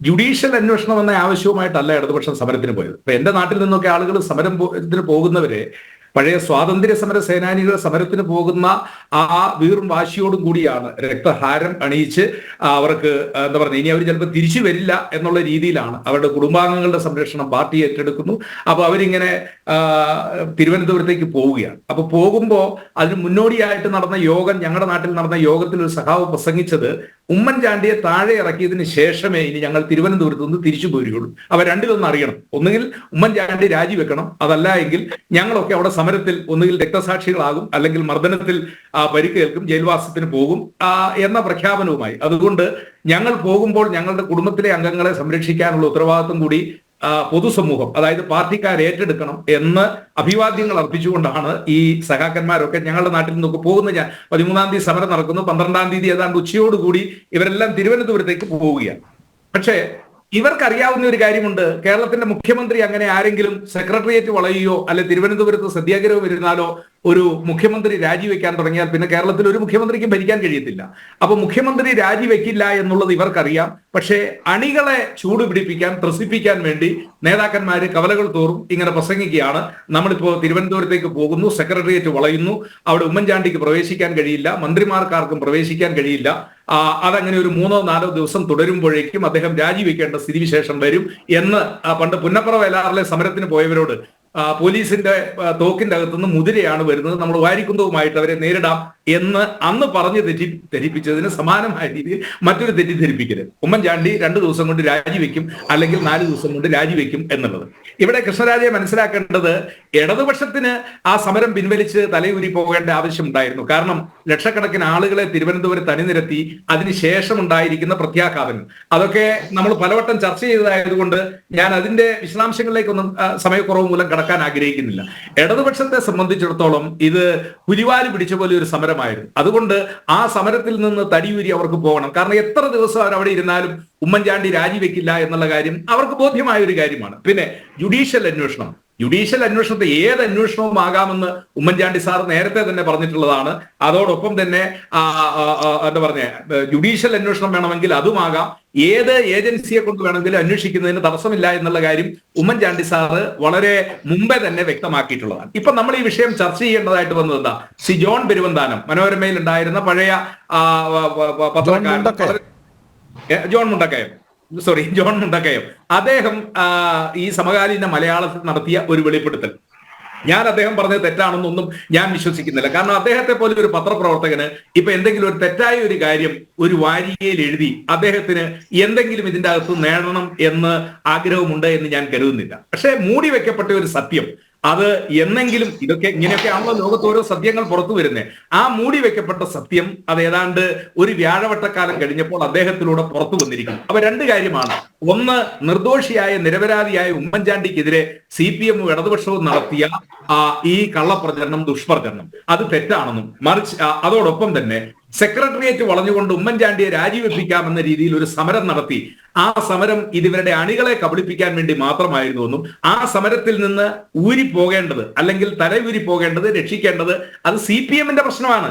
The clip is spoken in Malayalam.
ജുഡീഷ്യൽ അന്വേഷണം എന്ന ആവശ്യവുമായിട്ടല്ല ഇടതുപക്ഷം സമരത്തിന് പോയത്. ഇപ്പൊ എന്റെ നാട്ടിൽ നിന്നൊക്കെ ആളുകൾ സമരം പോ- ഇതിന് പോകുന്നവരെ പഴയ സ്വാതന്ത്ര്യ സമര സേനാനികൾ സമരത്തിന് പോകുന്ന ആ വീറും വാശിയോടും കൂടിയാണ് രക്തഹാരം അണിയിച്ച് അവർക്ക് എന്താ പറയുക ഇനി അവർ ചിലപ്പോൾ തിരിച്ചു വരില്ല എന്നുള്ള രീതിയിലാണ് അവരുടെ കുടുംബാംഗങ്ങളുടെ സംരക്ഷണം പാർട്ടി ഏറ്റെടുക്കുന്നു. അപ്പൊ അവരിങ്ങനെ തിരുവനന്തപുരത്തേക്ക് പോവുകയാണ്. അപ്പൊ പോകുമ്പോൾ അതിന് മുന്നോടിയായിട്ട് നടന്ന യോഗം ഞങ്ങളുടെ നാട്ടിൽ നടന്ന യോഗത്തിൽ ഒരു സഖാവ് പ്രസംഗിച്ചത് ഉമ്മൻചാണ്ടിയെ താഴെ ഇറക്കിയതിന് ശേഷമേ ഇനി ഞങ്ങൾ തിരുവനന്തപുരത്ത് നിന്ന് തിരിച്ചു പോരുകയുള്ളൂ. അവ രണ്ടിലൊന്നും അറിയണം. ഒന്നുകിൽ ഉമ്മൻചാണ്ടി രാജിവെക്കണം. അതല്ല എങ്കിൽ ഞങ്ങളൊക്കെ അവിടെ സമരത്തിൽ ഒന്നുകിൽ രക്തസാക്ഷികളാകും അല്ലെങ്കിൽ മർദ്ദനത്തിൽ പരിക്കേൽക്കും ജയിൽവാസത്തിന് പോകും എന്ന പ്രഖ്യാപനവുമായി. അതുകൊണ്ട് ഞങ്ങൾ പോകുമ്പോൾ ഞങ്ങളുടെ കുടുംബത്തിലെ അംഗങ്ങളെ സംരക്ഷിക്കാനുള്ള ഉത്തരവാദിത്വം കൂടി പൊതുസമൂഹം അതായത് പാർട്ടിക്കാർ ഏറ്റെടുക്കണം എന്ന് അഭിവാദ്യങ്ങൾ അർപ്പിച്ചുകൊണ്ടാണ് ഈ സഖാക്കന്മാരൊക്കെ ഞങ്ങളുടെ നാട്ടിൽ നിന്നൊക്കെ പോകുന്നത്. ഞാൻ പതിമൂന്നാം തീയതി സമരം നടക്കുന്നു. പന്ത്രണ്ടാം തീയതി ഏതാണ്ട് ഉച്ചയോടുകൂടി ഇവരെല്ലാം തിരുവനന്തപുരത്തേക്ക് പോവുകയാണ്. പക്ഷേ ഇവർക്കറിയാവുന്ന ഒരു കാര്യമുണ്ട്. കേരളത്തിന്റെ മുഖ്യമന്ത്രി അങ്ങനെ ആരെങ്കിലും സെക്രട്ടേറിയറ്റ് വളയുകയോ അല്ലെ തിരുവനന്തപുരത്ത് സത്യാഗ്രഹം ഇരുന്നാലോ ഒരു മുഖ്യമന്ത്രി രാജിവെക്കാൻ തുടങ്ങിയാൽ പിന്നെ കേരളത്തിൽ ഒരു മുഖ്യമന്ത്രിക്കും ഭരിക്കാൻ കഴിയത്തില്ല. അപ്പൊ മുഖ്യമന്ത്രി രാജിവെക്കില്ല എന്നുള്ളത് ഇവർക്കറിയാം. പക്ഷേ അണികളെ ചൂടുപിടിപ്പിക്കാൻ ത്രസിപ്പിക്കാൻ വേണ്ടി നേതാക്കന്മാര് കവലകൾ തോറും ഇങ്ങനെ പ്രസംഗിക്കുകയാണ്. നമ്മളിപ്പോ തിരുവനന്തപുരത്തേക്ക് പോകുന്നു സെക്രട്ടേറിയറ്റ് വളയുന്നു. അവിടെ ഉമ്മൻചാണ്ടിക്ക് പ്രവേശിക്കാൻ കഴിയില്ല മന്ത്രിമാർക്കാർക്കും പ്രവേശിക്കാൻ കഴിയില്ല. അതങ്ങനെ ഒരു മൂന്നോ നാലോ ദിവസം തുടരുമ്പോഴേക്കും അദ്ദേഹം രാജിവെക്കേണ്ട സ്ഥിതിവിശേഷം വരും എന്ന് പണ്ട് പുന്നപ്പുറ വേലാറിലെ സമരത്തിന് പോയവരോട് പോലീസിന്റെ തോക്കിന്റെ അകത്തുനിന്ന് മുതിരയാണ് വരുന്നത്. നമ്മൾ വാരിക്കുന്തവുമായിട്ട് അവരെ നേരിടാം എന്ന് അന്ന് പറഞ്ഞ് തെറ്റി ധരിപ്പിച്ചതിന് സമാനമായ രീതിയിൽ മറ്റൊരു തെറ്റിദ്ധരിപ്പിക്കരുത്. ഉമ്മൻചാണ്ടി രണ്ടു ദിവസം കൊണ്ട് രാജിവെക്കും അല്ലെങ്കിൽ നാല് ദിവസം കൊണ്ട് രാജിവെക്കും എന്നുള്ളത്. ഇവിടെ കൃഷ്ണരാജയെ മനസ്സിലാക്കേണ്ടത് ഇടതുപക്ഷത്തിന് ആ സമരം പിൻവലിച്ച് തലയൂരി പോകേണ്ട ആവശ്യം ഉണ്ടായിരുന്നു കാരണം ലക്ഷക്കണക്കിന് ആളുകളെ തിരുവനന്തപുരത്ത് അണിനിരത്തി അതിനുശേഷം ഉണ്ടായിരിക്കുന്ന പ്രത്യാഘാതങ്ങൾ. അതൊക്കെ നമ്മൾ പലവട്ടം ചർച്ച ചെയ്തതായതുകൊണ്ട് ഞാൻ അതിന്റെ വിശദാംശങ്ങളിലേക്കൊന്നും സമയക്കുറവ് മൂലം കടക്കാൻ ആഗ്രഹിക്കുന്നില്ല. ഇടതുപക്ഷത്തെ സംബന്ധിച്ചിടത്തോളം ഇത് പുലിവാൽ പിടിച്ച പോലെ ഒരു സമരമായിരുന്നു. അതുകൊണ്ട് ആ സമരത്തിൽ നിന്ന് തടിയൂരി അവർക്ക് പോകണം. കാരണം എത്ര ദിവസം അവർ അവിടെ ഇരുന്നാലും ഉമ്മൻചാണ്ടി രാജിവെക്കില്ല എന്നുള്ള കാര്യം അവർക്ക് ബോധ്യമായ ഒരു കാര്യമാണ്. പിന്നെ ജുഡീഷ്യൽ അന്വേഷണം. ജുഡീഷ്യൽ അന്വേഷണത്തെ ഏത് അന്വേഷണവും ആകാമെന്ന് ഉമ്മൻചാണ്ടി സാർ നേരത്തെ തന്നെ പറഞ്ഞിട്ടുള്ളതാണ്. അതോടൊപ്പം തന്നെ എന്താ പറഞ്ഞ ജുഡീഷ്യൽ അന്വേഷണം വേണമെങ്കിൽ അതുമാകാം. ഏത് ഏജൻസിയെ കൊണ്ട് വേണമെങ്കിലും അന്വേഷിക്കുന്നതിന് തടസ്സമില്ല എന്നുള്ള കാര്യം ഉമ്മൻചാണ്ടി സാറ് വളരെ മുമ്പേ തന്നെ വ്യക്തമാക്കിയിട്ടുള്ളതാണ്. ഇപ്പൊ നമ്മൾ ഈ വിഷയം ചർച്ച ചെയ്യേണ്ടതായിട്ട് വന്നത് എന്താ? C John Peruvanthanam. മനോരമയിൽ ഉണ്ടായിരുന്ന പഴയ പത്രക്കാരൻ. John Mundakkayam. Sorry John Mundakkayam. അദ്ദേഹം ഈ സമകാലീന മലയാളത്തിൽ നടത്തിയ ഒരു വെളിപ്പെടുത്തൽ. ഞാൻ അദ്ദേഹം പറഞ്ഞത് തെറ്റാണെന്നൊന്നും ഞാൻ വിശ്വസിക്കുന്നില്ല. കാരണം അദ്ദേഹത്തെ പോലെ ഒരു പത്രപ്രവർത്തകന് ഇപ്പൊ എന്തെങ്കിലും ഒരു തെറ്റായ ഒരു കാര്യം ഒരു വാരികയിൽ എഴുതി അദ്ദേഹത്തിന് എന്തെങ്കിലും ഇതിന്റെ അകത്ത് നേടണം എന്ന് ആഗ്രഹമുണ്ട് എന്ന് ഞാൻ കരുതുന്നില്ല. പക്ഷേ മൂടി വെക്കപ്പെട്ട ഒരു സത്യം അത് എന്നെങ്കിലും ഇതൊക്കെ ഇങ്ങനെയൊക്കെ ആണല്ലോ ലോകത്ത് ഓരോ സത്യങ്ങൾ പുറത്തു വരുന്നത് ആ മൂടി വെക്കപ്പെട്ട സത്യം അത് ഏതാണ്ട് ഒരു വ്യാഴവട്ടക്കാലം കഴിഞ്ഞപ്പോൾ അദ്ദേഹത്തിലൂടെ പുറത്തു വന്നിരിക്കുന്നു. അപ്പൊ രണ്ട് കാര്യമാണ്. ഒന്ന് നിർദോഷിയായ നിരപരാധിയായ ഉമ്മൻചാണ്ടിക്കെതിരെ സി പി എമ്മും ഇടതുപക്ഷവും നടത്തിയ ഈ കള്ളപ്രചരണം ദുഷ്പ്രചരണം. അത് തെറ്റാണെന്നും മറിച്ച് അതോടൊപ്പം തന്നെ സെക്രട്ടേറിയറ്റ് വളഞ്ഞുകൊണ്ട് ഉമ്മൻചാണ്ടിയെ രാജിവെപ്പിക്കാമെന്ന രീതിയിൽ ഒരു സമരം നടത്തി. ആ സമരം ഇതിവരുടെ അണികളെ കബളിപ്പിക്കാൻ വേണ്ടി മാത്രമായിരുന്നു എന്നും ആ സമരത്തിൽ നിന്ന് ഊരി പോകേണ്ടത് അല്ലെങ്കിൽ തലയൂരി പോകേണ്ടത് രക്ഷിക്കേണ്ടത് അത് സി പി എമ്മിന്റെ പ്രശ്നമാണ്.